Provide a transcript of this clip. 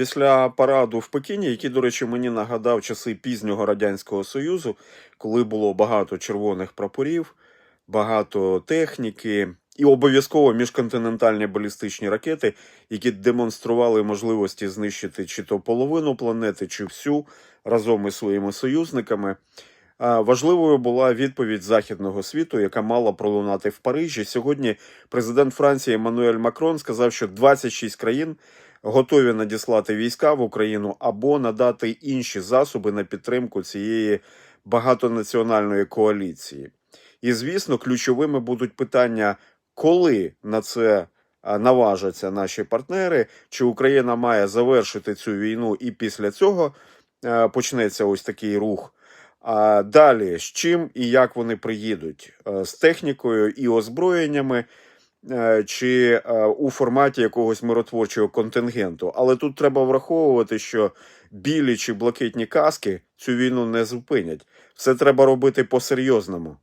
Після параду в Пекіні, який, до речі, мені нагадав часи пізнього Радянського Союзу, коли було багато червоних прапорів, багато техніки і обов'язково міжконтинентальні балістичні ракети, які демонстрували можливості знищити чи то половину планети, чи всю разом із своїми союзниками. Важливою була відповідь західного світу, яка мала пролунати в Парижі. Сьогодні президент Франції Еммануель Макрон сказав, що 26 країн готові надіслати війська в Україну або надати інші засоби на підтримку цієї багатонаціональної коаліції. І звісно, ключовими будуть питання, коли на це наважаться наші партнери, чи Україна має завершити цю війну, і після цього е, почнеться ось такий рух. А далі з чим і як вони приїдуть Е, з технікою і озброєннями, чи е, у форматі якогось миротворчого контингенту. Але тут треба враховувати, що білі чи блакитні каски цю війну не зупинять. Все треба робити по-серйозному.